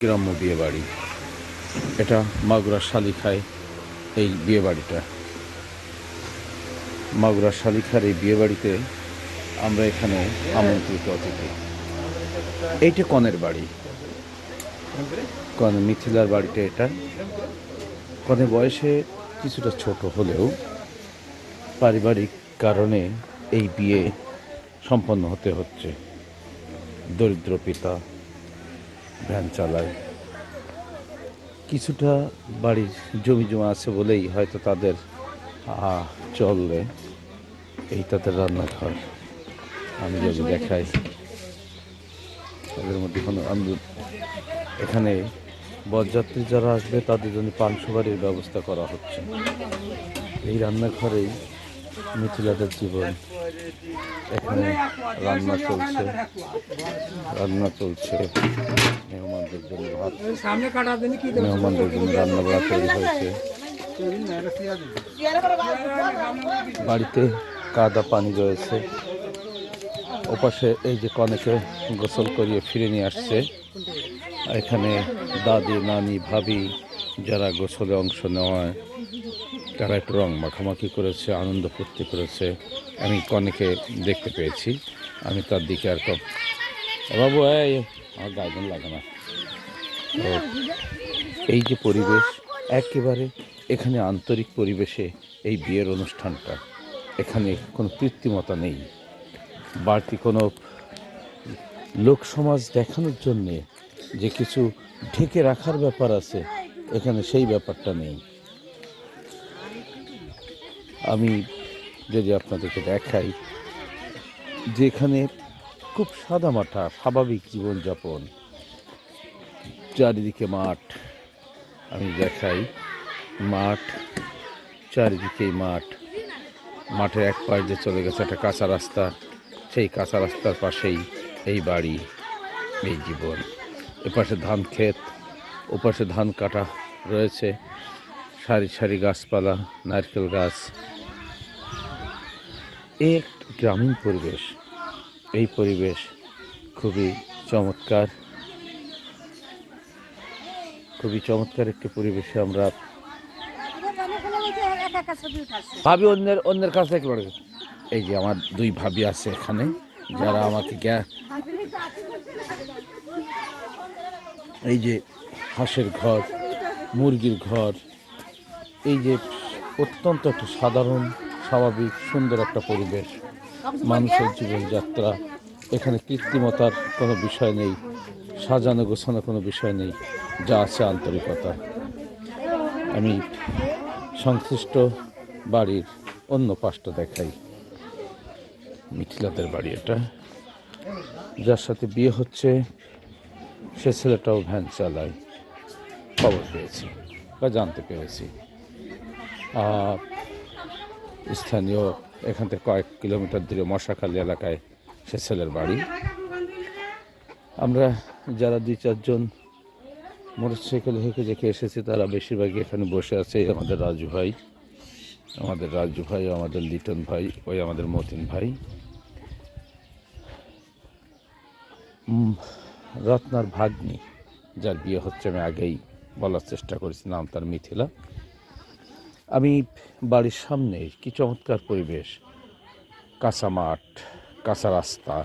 গ্রাম্য বিয়ে বাড়ি এটা মাগুরা শালিখায় এই বিয়ে বাড়িটা মাগুরা শালিখার এই বিয়ে বাড়িতে আমরা এখানে আমন্ত্রিত অতিথি। এইটা কনের বাড়ি। কন মিথিলার বাড়িটা এটা। কনে বয়সে কিছুটা ছোট হলেও পারিবারিক কারণে এই বিয়ে সম্পন্ন হতে হচ্ছে। দরিদ্র পিতা ভ্যান চালায়। কিছুটা বাড়ির জমি জমা আছে বলেই হয়তো তাদের চলবে। এই তাদের রান্নাঘর। আমি যদি দেখাই। তাদের মধ্যে কোনো আমি এখানে বরযাত্রী যারা আসবে তাদের জন্য পাঁচশো বাড়ির ব্যবস্থা করা হচ্ছে। এই রান্নাঘরেই মিথিলাদের জীবন। এখানে রান্না চলছে। রান্না চলছে। মেহমানদের জন্য মেহমানদের জন্য রান্না বাড়া তৈরি হয়েছে। বাড়িতে কাদা পানি রয়েছে। ওপাশে এই যে কনেকে গোসল করিয়ে ফিরে নিয়ে আসছে। এখানে দাদি, নানি, ভাবি যারা গোসলে অংশ নেওয়ায় তারা একটু রং মাখামাখি করেছে, আনন্দ ফুর্তি করেছে। আমি কনেকে দেখতে পেয়েছি। আমি তার দিকে আর কম বাবু আমার গার্জেন লাগে না। এই যে পরিবেশ, একেবারে এখানে আন্তরিক পরিবেশে এই বিয়ের অনুষ্ঠানটা, এখানে কোনো কৃত্রিমতা নেই। বাড়তি কোনো লোক সমাজ দেখানোর জন্যে যে কিছু ঢেকে রাখার ব্যাপার আছে, এখানে সেই ব্যাপারটা নেই। আমি যদি আপনাদেরকে দেখাই, যেখানে খুব সাদামাটা, স্বাভাবিক জীবনযাপন, চারিদিকে মাঠ, আমি দেখাই, মাঠ, চারিদিকেই মাঠ। মাঠের এক পাশ দিয়ে চলে গেছে একটা কাঁচা রাস্তা, সেই কাঁচা রাস্তার পাশেই এই বাড়ি, এই জীবন। এপাশে ধান ক্ষেত ওপাশে ধান কাটা রয়েছে, সারি সারি গাছপালা, নারকেল গাছ এক গ্রামীণ পরিবেশ। এই পরিবেশ খুবই চমৎকার। খুবই চমৎকার একটি পরিবেশে আমরা ভাবি অন্যের অন্যের কাছ থেকে এই যে আমার দুই ভাবি আছে এখানে, যারা আমাকে এই যে হাঁসের ঘর, মুরগির ঘর, এই যে অত্যন্ত একটা সাধারণ স্বাভাবিক সুন্দর একটা পরিবেশ মানুষের জীবনযাত্রা। এখানে কৃত্রিমতার কোনো বিষয় নেই সাজানো গোছানো কোনো বিষয় নেই যা আছে আন্তরিকতা। আমি সংশ্লিষ্ট বাড়ির অন্য পাশটা দেখাই। মিথিলাদের বাড়ি এটা। যার সাথে বিয়ে হচ্ছে সে ছেলেটাও ভ্যান চালায়। খবর পেয়েছি বা জানতে পেরেছি। আহ, স্থানীয় এখান থেকে কয়েক কিলোমিটার দূরে মশাখালী এলাকায় সে ছেলের বাড়ি। আমরা যারা দুই চারজন মোটরসাইকেল হেঁকে দেখে এসেছি, তারা বেশিরভাগই এখানে বসে আছে। আমাদের রাজু ভাই, আমাদের রাজু ভাই, আমাদের লিটন ভাই, ওই আমাদের মতিন ভাই। রত্নার ভাগ্নি, যার বিয়ে হচ্ছে আমি আগেই বলার চেষ্টা করেছি, নাম তার মিথিলা। আমি বাড়ির সামনে কি চমৎকার পরিবেশ। কাঁচা মাঠ, কাঁচা রাস্তা।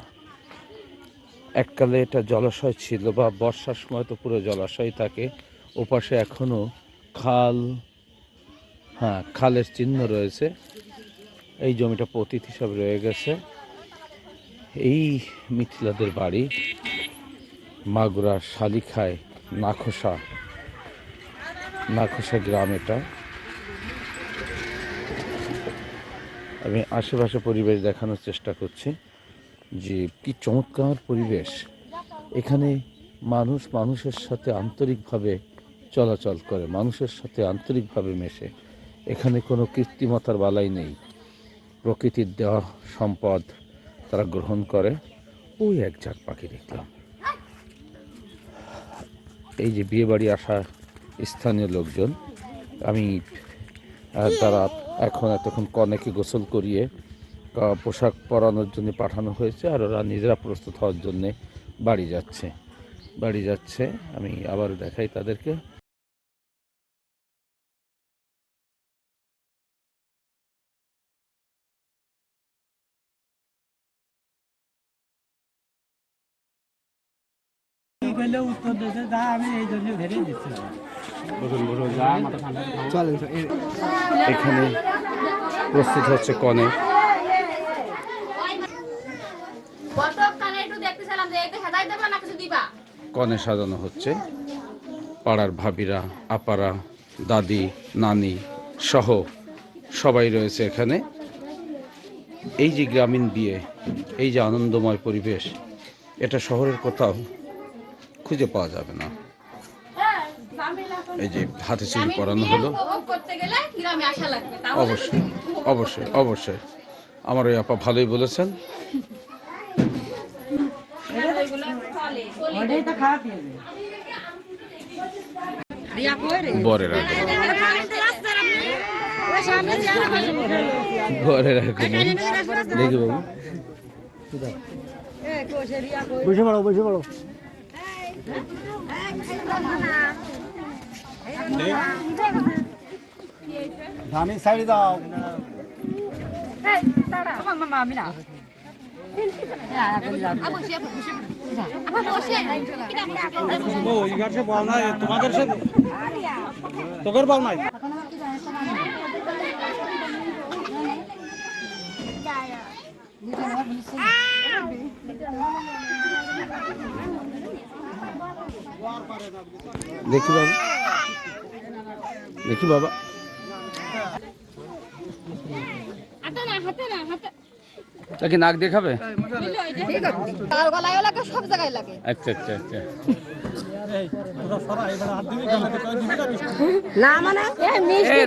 এককালে এটা জলাশয় ছিল বা বর্ষার সময় তো পুরো জলাশয় থাকে। ওপাশে এখনও খাল হ্যাঁ খালের চিহ্ন রয়েছে। এই জমিটা পতিত হিসাবে রয়ে গেছে। এই মিথিলাদের বাড়ি মাগুরা শালিখায় নাখোসা নাখোসা গ্রাম এটা। আমি আশেপাশে পরিবেশ দেখানোর চেষ্টা করছি যে কি চমৎকার পরিবেশ। এখানে মানুষ মানুষের সাথে আন্তরিকভাবে চলাচল করে, মানুষের সাথে আন্তরিকভাবে মেশে। এখানে কোনো কৃত্রিমতার বালাই নেই। প্রকৃতির দেওয়া সম্পদ তারা গ্রহণ করে। ওই এক ঝাঁক পাখি দেখলাম। এই যে বিয়েবাড়ি আসা স্থানীয় লোকজন, আমি তারা এখন এতক্ষণ কনেকে গোসল করিয়ে পোশাক পরানোর জন্য পাঠানো হয়েছে আর ওরা নিজেরা প্রস্তুত হওয়ার জন্যে বাড়ি যাচ্ছে। বাড়ি যাচ্ছে, আমি আবার দেখাই তাদেরকে। উত্তর দিতে যা আমি এই জন্য ধরে দিচ্ছি। এখানে প্রস্তুত হচ্ছে কনে। গতকাল একটু দেখতেছিলাম যে এটা হেদাই দেবা না কিছু দিবা? কনে সাজানো হচ্ছে। পাড়ার ভাবিরা আপারা দাদি নানি সহ সবাই রয়েছে এখানে। এই যে গ্রামীণ বিয়ে এই যে আনন্দময় পরিবেশ এটা শহরের কোথাও খুঁজে পাওয়া যাবে না। এই যে হাতে চুরি পরানো হলো অবশ্যই অবশ্যই অবশ্যই আমার ওই আপা ভালোই বলেছেন এগুলো চলে ওটাই তো খারাপ হয়ে যাবে রিয়া কই রে বরের আগে। বরের আগে দেখি বাবু। বসে পড়ো বসে পড়ো। ধানি সাইড দাও। তোমাদের তোকের বল নাই। দেখি বাবু। দেখি বাবা। তাকে নাক দেখাবে? তার গলায় সব জায়গায় আচ্ছা আচ্ছা আচ্ছা। না মানে? মিষ্টি।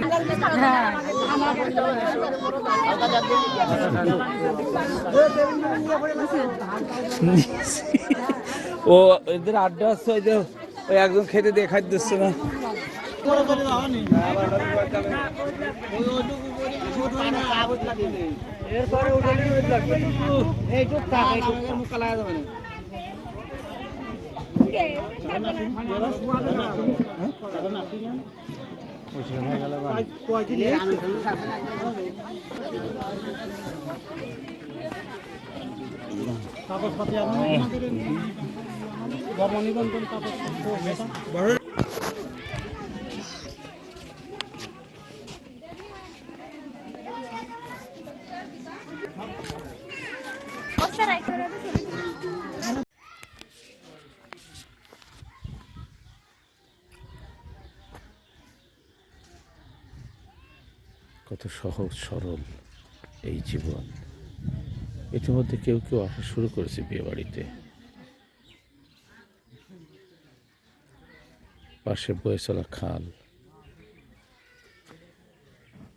ও এদের আড্ডা আছে ওই যে ওই একজন খেতে দেখাই দিচ্ছে না। এরপরে উঠে কত সহজ সরল এই জীবন। ইতিমধ্যে কেউ কেউ আসা শুরু করেছে বিয়ে বাড়িতে পাশে বয়ে চলা খাল।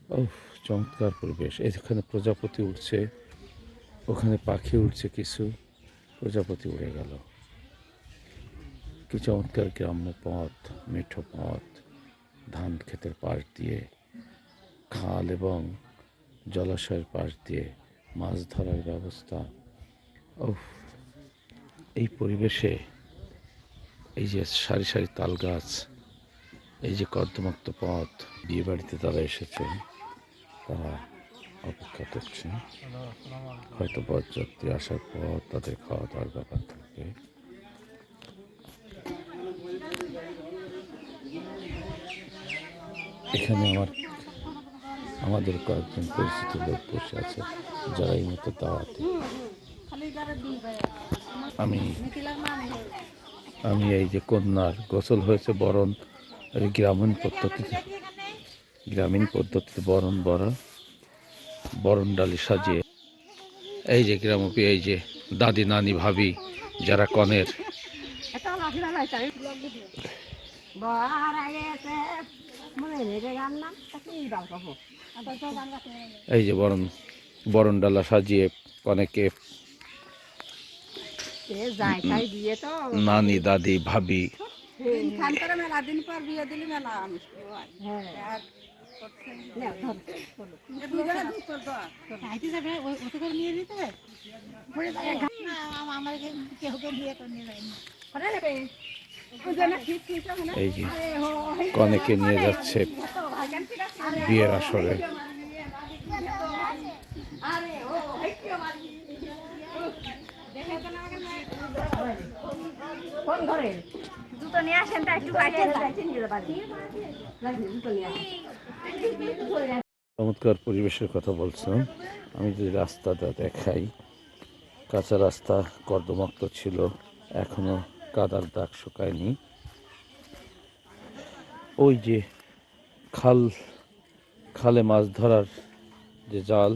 ও চমৎকার পরিবেশ। এখানে প্রজাপতি উঠছে ওখানে পাখি উঠছে কিছু, প্রজাপতি উড়ে গেল। কি চমৎকার গ্রাম্য পথ, মিঠো পথ, ধান ক্ষেতের পাশ দিয়ে, খাল এবং জলাশয়ের পাশ দিয়ে মাছ ধরার ব্যবস্থা। উফ, এই পরিবেশে এই যে সারি সারি তাল গাছ, এই যে কর্দমাক্ত পথ বিয়ে বাড়িতে তারা এসেছে, তারা অপেক্ষা করছে। হয়তো বরযাত্রী আসার পর তাদের খাওয়া দাওয়ার ব্যাপার থাকবে। এখানে আমার, আমাদের কয়েকজন পরিচিত লোক বসে আছে, যারা এই মতো দাওয়াতে। আমি আমি এই যে কন্যার গোসল হয়েছে, বরণ গ্রামীণ পদ্ধতিতে। গ্রামীণ পদ্ধতিতে বরণ বরণ বরণ ডালি সাজিয়ে। এই যে গ্রামপি, এই যে দাদি, নানি, ভাবি, যারা কনের। এই যে বরণ বরণ ডালা সাজিয়ে কনেকে নানি দাদি ভাবি খান করে মেলা দিন পর বিয়ে দিলি মেলা মিষ্টি হয় হ্যাঁ খাইতে করে নিয়ে দিতে আমার কেউ কেউ বিয়ে করে নিয়ে যায়নি এই যে কনেকে নিয়ে যাচ্ছে বিয়ের আসরে দুটো নিয়ে আসেন তা একটু বাইরে চমৎকার পরিবেশের কথা বলছিলাম আমি যদি রাস্তাটা দেখাই কাঁচা রাস্তা কর্দমাক্ত ছিল এখনও কাদার দাগ শুকায়নি। ওই যে খাল খালে মাছ ধরার যে জাল